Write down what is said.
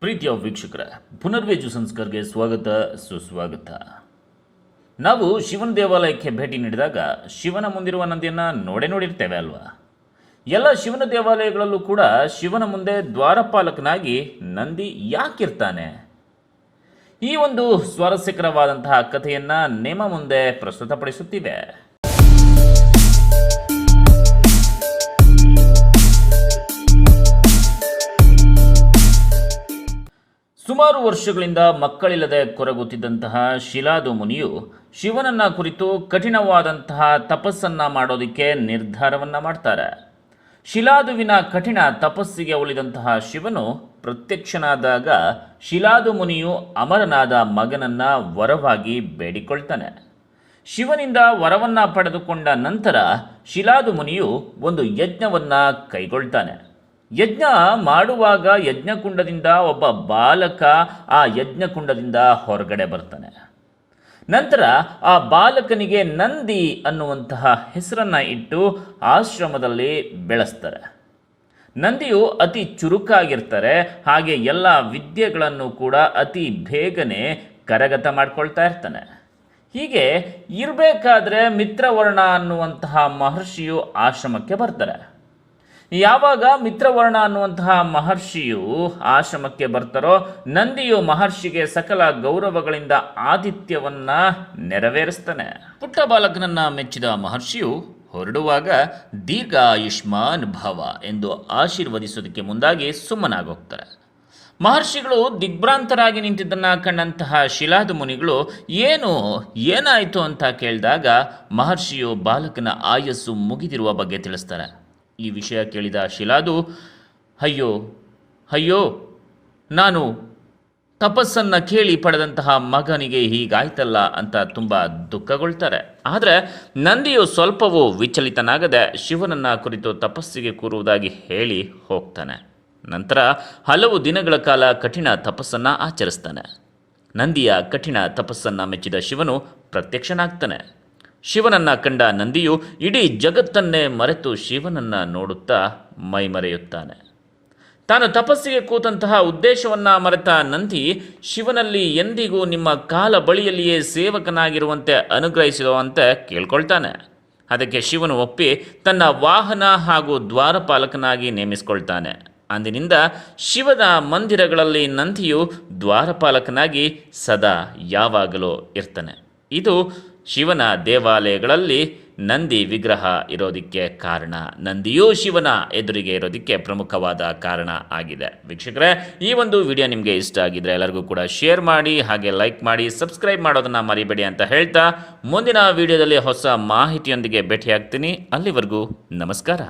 ಪ್ರೀತಿಯ ವೀಕ್ಷಕರ, ಪುನರ್ವೇಜು ಸಂಸ್ಕಾರ್ಗೆ ಸ್ವಾಗತ, ಸುಸ್ವಾಗತ. ನಾವು ಶಿವನ ದೇವಾಲಯಕ್ಕೆ ಭೇಟಿ ನೀಡಿದಾಗ ಶಿವನ ಮುಂದಿರುವ ನಂದಿಯನ್ನು ನೋಡೇ ನೋಡಿರ್ತೇವೆ ಅಲ್ವಾ? ಎಲ್ಲ ಶಿವನ ದೇವಾಲಯಗಳಲ್ಲೂ ಕೂಡ ಶಿವನ ಮುಂದೆ ದ್ವಾರಪಾಲಕನಾಗಿ ನಂದಿ ಯಾಕಿರ್ತಾನೆ? ಈ ಒಂದು ಸ್ವಾರಸ್ಯಕರವಾದಂತಹ ಕಥೆಯನ್ನು ನೇಮ ಮುಂದೆ ಪ್ರಸ್ತುತಪಡಿಸುತ್ತಿವೆ. ಸುಮಾರು ವರ್ಷಗಳಿಂದ ಮಕ್ಕಳಿಲ್ಲದೆ ಕೊರಗುತ್ತಿದ್ದಂತಹ ಶಿಲಾದು ಮುನಿಯು ಶಿವನನ್ನ ಕುರಿತು ಕಠಿಣವಾದಂತಹ ತಪಸ್ಸನ್ನ ಮಾಡೋದಕ್ಕೆ ನಿರ್ಧಾರವನ್ನ ಮಾಡ್ತಾರೆ. ಶಿಲಾದುವಿನ ಕಠಿಣ ತಪಸ್ಸಿಗೆ ಉಳಿದಂತಹ ಶಿವನು ಪ್ರತ್ಯಕ್ಷನಾದಾಗ ಶಿಲಾದು ಮುನಿಯು ಅಮರನಾದ ಮಗನನ್ನ ವರವಾಗಿ ಬೇಡಿಕೊಳ್ತಾನೆ. ಶಿವನಿಂದ ವರವನ್ನ ಪಡೆದುಕೊಂಡ ನಂತರ ಶಿಲಾದು ಮುನಿಯು ಒಂದು ಯಜ್ಞವನ್ನ ಕೈಗೊಳ್ತಾನೆ. ಯಜ್ಞ ಮಾಡುವಾಗ ಯಜ್ಞಕುಂಡದಿಂದ ಒಬ್ಬ ಬಾಲಕ ಆ ಯಜ್ಞಕುಂಡದಿಂದ ಹೊರಗಡೆ ಬರ್ತಾನೆ. ನಂತರ ಆ ಬಾಲಕನಿಗೆ ನಂದಿ ಅನ್ನುವಂತಹ ಹೆಸರನ್ನ ಇಟ್ಟು ಆಶ್ರಮದಲ್ಲಿ ಬೆಳೆಸ್ತಾರೆ. ನಂದಿಯು ಅತಿ ಚುರುಕಾಗಿರ್ತಾರೆ, ಹಾಗೆ ಎಲ್ಲ ವಿದ್ಯೆಗಳನ್ನು ಕೂಡ ಅತಿ ಬೇಗನೆ ಕರಗತ ಮಾಡ್ಕೊಳ್ತಾ ಇರ್ತಾನೆ. ಹೀಗೆ ಇರಬೇಕಾದ್ರೆ ಮಿತ್ರವರ್ಣ ಅನ್ನುವಂತಹ ಮಹರ್ಷಿಯು ಆಶ್ರಮಕ್ಕೆ ಬರ್ತಾರೆ. ಯಾವಾಗ ಮಿತ್ರವರ್ಣ ಅನ್ನುವಂತಹ ಮಹರ್ಷಿಯು ಆಶ್ರಮಕ್ಕೆ ಬರ್ತಾರೋ, ನಂದಿಯು ಮಹರ್ಷಿಗೆ ಸಕಲ ಗೌರವಗಳಿಂದ ಆದಿತ್ಯವನ್ನ ನೆರವೇರಿಸ್ತಾನೆ. ಪುಟ್ಟ ಬಾಲಕನನ್ನ ಮೆಚ್ಚಿದ ಮಹರ್ಷಿಯು ಹೊರಡುವಾಗ ದೀರ್ಘ ಆಯುಷ್ಮಾನ್ ಭವ ಎಂದು ಆಶೀರ್ವದಿಸೋದಕ್ಕೆ ಮುಂದಾಗಿ ಸುಮ್ಮನಾಗೋಗ್ತಾರೆ. ಮಹರ್ಷಿಗಳು ದಿಗ್ಭ್ರಾಂತರಾಗಿ ನಿಂತಿದ್ದನ್ನ ಕಂಡಂತಹ ಶಿಲಾದ ಮುನಿಗಳು, ಏನು, ಏನಾಯಿತು? ಅಂತ ಕೇಳಿದಾಗ ಮಹರ್ಷಿಯು ಬಾಲಕನ ಆಯಸ್ಸು ಮುಗಿದಿರುವ ಬಗ್ಗೆ ತಿಳಿಸ್ತಾರೆ. ಈ ವಿಷಯ ಕೇಳಿದ ಶಿಲಾದು, ಅಯ್ಯೋ ಅಯ್ಯೋ, ನಾನು ತಪಸ್ಸನ್ನು ಕೇಳಿ ಪಡೆದಂತಹ ಮಗನಿಗೆ ಹೀಗಾಯ್ತಲ್ಲ ಅಂತ ತುಂಬ ದುಃಖಗೊಳ್ತಾರೆ. ಆದರೆ ನಂದಿಯು ಸ್ವಲ್ಪವೂ ವಿಚಲಿತನಾಗದೆ ಶಿವನನ್ನ ಕುರಿತು ತಪಸ್ಸಿಗೆ ಕೂರುವುದಾಗಿ ಹೇಳಿ ಹೋಗ್ತಾನೆ. ನಂತರ ಹಲವು ದಿನಗಳ ಕಾಲ ಕಠಿಣ ತಪಸ್ಸನ್ನು ಆಚರಿಸ್ತಾನೆ. ನಂದಿಯ ಕಠಿಣ ತಪಸ್ಸನ್ನು ಮೆಚ್ಚಿದ ಶಿವನು ಪ್ರತ್ಯಕ್ಷನಾಗ್ತಾನೆ. ಶಿವನನ್ನ ಕಂಡ ನಂದಿಯು ಇಡೀ ಜಗತ್ತನ್ನೇ ಮರೆತು ಶಿವನನ್ನ ನೋಡುತ್ತಾ ಮೈಮರೆಯುತ್ತಾನೆ. ತಾನು ತಪಸ್ಸಿಗೆ ಕೂತಂತಹ ಉದ್ದೇಶವನ್ನ ಮರೆತ ನಂದಿ ಶಿವನಲ್ಲಿ ಎಂದಿಗೂ ನಿಮ್ಮ ಕಾಲ ಬಳಿಯಲ್ಲಿಯೇ ಸೇವಕನಾಗಿರುವಂತೆ ಅನುಗ್ರಹಿಸುವಂತೆ ಕೇಳ್ಕೊಳ್ತಾನೆ. ಅದಕ್ಕೆ ಶಿವನು ಒಪ್ಪಿ ತನ್ನ ವಾಹನ ಹಾಗೂ ದ್ವಾರಪಾಲಕನಾಗಿ ನೇಮಿಸಿಕೊಳ್ತಾನೆ. ಅಂದಿನಿಂದ ಶಿವನ ಮಂದಿರಗಳಲ್ಲಿ ನಂದಿಯು ದ್ವಾರಪಾಲಕನಾಗಿ ಸದಾ ಯಾವಾಗಲೂ ಇರ್ತಾನೆ. ಇದು ಶಿವನ ದೇವಾಲಯಗಳಲ್ಲಿ ನಂದಿ ವಿಗ್ರಹ ಇರೋದಕ್ಕೆ ಕಾರಣ. ನಂದಿಯೂ ಶಿವನ ಎದುರಿಗೆ ಇರೋದಕ್ಕೆ ಪ್ರಮುಖವಾದ ಕಾರಣ ಆಗಿದೆ. ವೀಕ್ಷಕರೇ, ಈ ಒಂದು ವಿಡಿಯೋ ನಿಮಗೆ ಇಷ್ಟ ಆಗಿದ್ರೆ ಎಲ್ಲರಿಗೂ ಕೂಡ ಶೇರ್ ಮಾಡಿ, ಹಾಗೆ ಲೈಕ್ ಮಾಡಿ, ಸಬ್ಸ್ಕ್ರೈಬ್ ಮಾಡೋದನ್ನು ಮರಿಬೇಡಿ ಅಂತ ಹೇಳ್ತಾ ಮುಂದಿನ ವಿಡಿಯೋದಲ್ಲಿ ಹೊಸ ಮಾಹಿತಿಯೊಂದಿಗೆ ಭೇಟಿಯಾಗ್ತೀನಿ. ಅಲ್ಲಿವರೆಗೂ ನಮಸ್ಕಾರ.